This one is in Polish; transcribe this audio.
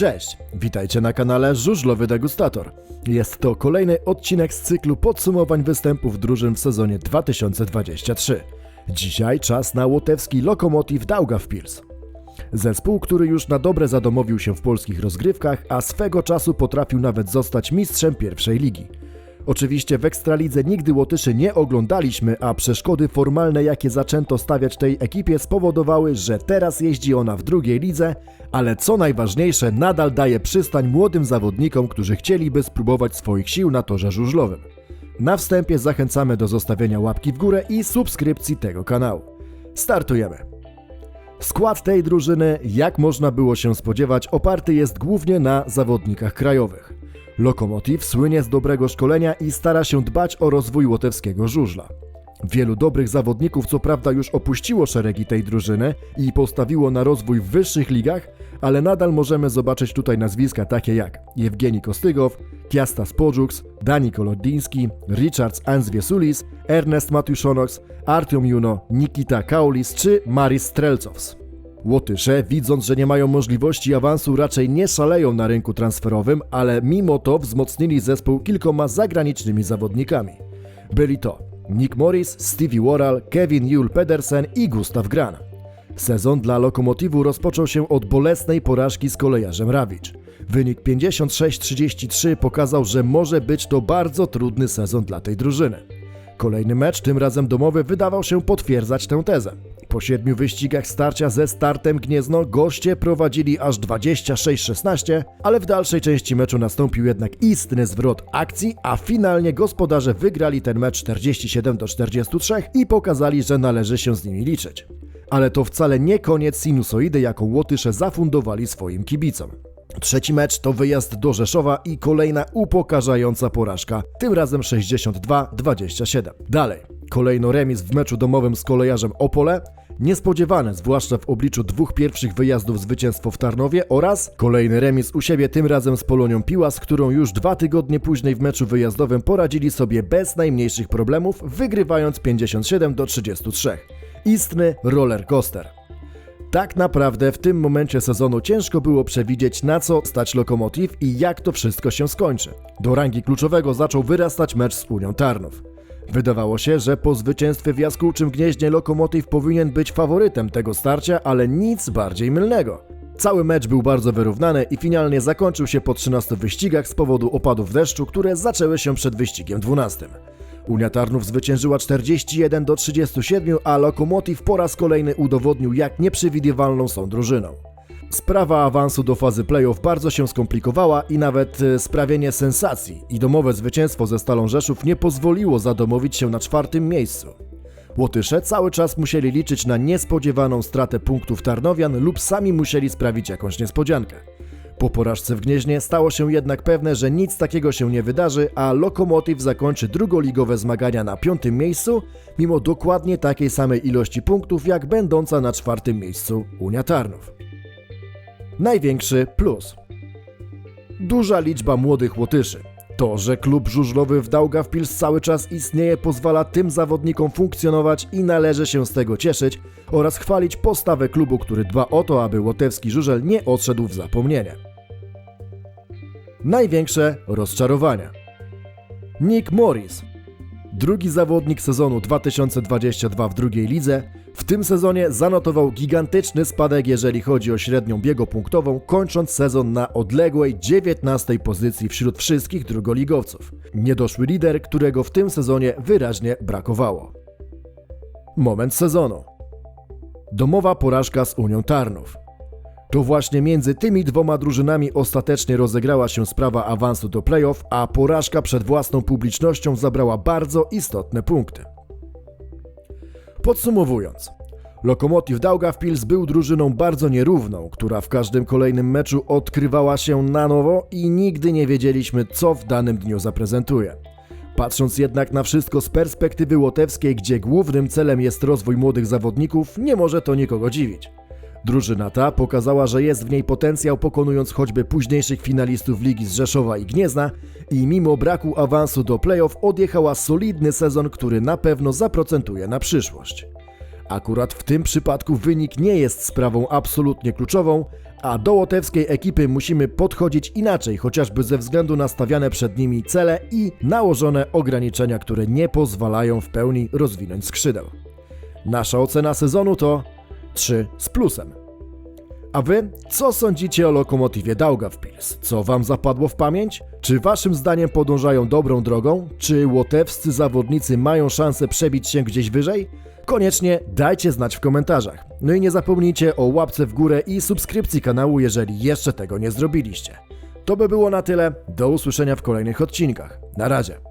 Cześć, witajcie na kanale Żużlowy Degustator. Jest to kolejny odcinek z cyklu podsumowań występów drużyn w sezonie 2023. Dzisiaj czas na łotewski Lokomotiv Daugavpils. Zespół, który już na dobre zadomowił się w polskich rozgrywkach, a swego czasu potrafił nawet zostać mistrzem pierwszej ligi. Oczywiście w Ekstralidze nigdy Łotyszy nie oglądaliśmy, a przeszkody formalne, jakie zaczęto stawiać tej ekipie, spowodowały, że teraz jeździ ona w drugiej lidze, ale co najważniejsze, nadal daje przystań młodym zawodnikom, którzy chcieliby spróbować swoich sił na torze żużlowym. Na wstępie zachęcamy do zostawienia łapki w górę i subskrypcji tego kanału. Startujemy! Skład tej drużyny, jak można było się spodziewać, oparty jest głównie na zawodnikach krajowych. Lokomotiv słynie z dobrego szkolenia i stara się dbać o rozwój łotewskiego żużla. Wielu dobrych zawodników co prawda już opuściło szeregi tej drużyny i postawiło na rozwój w wyższych ligach, ale nadal możemy zobaczyć tutaj nazwiska takie jak Jewgeni Kostygow, Tiastas Podżuks, Dani Kolodiński, Richards Ansviesulis, Ernest Matiuszonoks, Artyom Juno, Nikita Kaulis czy Maris Strelcows. Łotysze, widząc, że nie mają możliwości awansu, raczej nie szaleją na rynku transferowym, ale mimo to wzmocnili zespół kilkoma zagranicznymi zawodnikami. Byli to Nick Morris, Stevie Worrell, Kevin Yule Pedersen i Gustav Gran. Sezon dla Lokomotivu rozpoczął się od bolesnej porażki z kolejarzem Rawicz. Wynik 56-33 pokazał, że może być to bardzo trudny sezon dla tej drużyny. Kolejny mecz, tym razem domowy, wydawał się potwierdzać tę tezę. Po siedmiu wyścigach starcia ze startem Gniezno goście prowadzili aż 26-16, ale w dalszej części meczu nastąpił jednak istny zwrot akcji, a finalnie gospodarze wygrali ten mecz 47-43 i pokazali, że należy się z nimi liczyć. Ale to wcale nie koniec sinusoidy, jaką Łotysze zafundowali swoim kibicom. Trzeci mecz to wyjazd do Rzeszowa i kolejna upokarzająca porażka, tym razem 62-27. Dalej, kolejno remis w meczu domowym z kolejarzem Opole, niespodziewane zwłaszcza w obliczu dwóch pierwszych wyjazdów zwycięstwo w Tarnowie oraz kolejny remis u siebie tym razem z Polonią Piła, z którą już dwa tygodnie później w meczu wyjazdowym poradzili sobie bez najmniejszych problemów, wygrywając 57 do 33. Istny roller coaster. Tak naprawdę w tym momencie sezonu ciężko było przewidzieć na co stać Lokomotiv i jak to wszystko się skończy. Do rangi kluczowego zaczął wyrastać mecz z Unią Tarnów. Wydawało się, że po zwycięstwie w Jaskółczym Gnieźnie Lokomotiv powinien być faworytem tego starcia, ale nic bardziej mylnego. Cały mecz był bardzo wyrównany i finalnie zakończył się po 13 wyścigach z powodu opadów deszczu, które zaczęły się przed wyścigiem 12. Unia Tarnów zwyciężyła 41 do 37, a Lokomotiv po raz kolejny udowodnił, jak nieprzewidywalną są drużyną. Sprawa awansu do fazy playoff bardzo się skomplikowała i nawet e, sprawienie sensacji i domowe zwycięstwo ze Stalą Rzeszów nie pozwoliło zadomowić się na czwartym miejscu. Łotysze cały czas musieli liczyć na niespodziewaną stratę punktów Tarnowian lub sami musieli sprawić jakąś niespodziankę. Po porażce w Gnieźnie stało się jednak pewne, że nic takiego się nie wydarzy, a Lokomotiv zakończy drugoligowe zmagania na piątym miejscu, mimo dokładnie takiej samej ilości punktów jak będąca na czwartym miejscu Unia Tarnów. Największy plus. Duża liczba młodych Łotyszy. To, że klub żużlowy w Daugavpils cały czas istnieje, pozwala tym zawodnikom funkcjonować i należy się z tego cieszyć oraz chwalić postawę klubu, który dba o to, aby łotewski żużel nie odszedł w zapomnienie. Największe rozczarowania. Nick Morris, drugi zawodnik sezonu 2022 w drugiej lidze, w tym sezonie zanotował gigantyczny spadek, jeżeli chodzi o średnią biegopunktową, kończąc sezon na odległej 19 pozycji wśród wszystkich drugoligowców. Niedoszły lider, którego w tym sezonie wyraźnie brakowało. Moment sezonu. Domowa porażka z Unią Tarnów. To właśnie między tymi dwoma drużynami ostatecznie rozegrała się sprawa awansu do playoff, a porażka przed własną publicznością zabrała bardzo istotne punkty. Podsumowując, Lokomotiv Daugavpils był drużyną bardzo nierówną, która w każdym kolejnym meczu odkrywała się na nowo i nigdy nie wiedzieliśmy, co w danym dniu zaprezentuje. Patrząc jednak na wszystko z perspektywy łotewskiej, gdzie głównym celem jest rozwój młodych zawodników, nie może to nikogo dziwić. Drużyna ta pokazała, że jest w niej potencjał, pokonując choćby późniejszych finalistów Ligi z Rzeszowa i Gniezna i mimo braku awansu do playoff odjechała solidny sezon, który na pewno zaprocentuje na przyszłość. Akurat w tym przypadku wynik nie jest sprawą absolutnie kluczową, a do łotewskiej ekipy musimy podchodzić inaczej, chociażby ze względu na stawiane przed nimi cele i nałożone ograniczenia, które nie pozwalają w pełni rozwinąć skrzydeł. Nasza ocena sezonu to 3 z plusem. A wy, co sądzicie o lokomotywie Daugavpils? Co wam zapadło w pamięć? Czy waszym zdaniem podążają dobrą drogą? Czy łotewscy zawodnicy mają szansę przebić się gdzieś wyżej? Koniecznie dajcie znać w komentarzach. No i nie zapomnijcie o łapce w górę i subskrypcji kanału, jeżeli jeszcze tego nie zrobiliście. To by było na tyle. Do usłyszenia w kolejnych odcinkach. Na razie.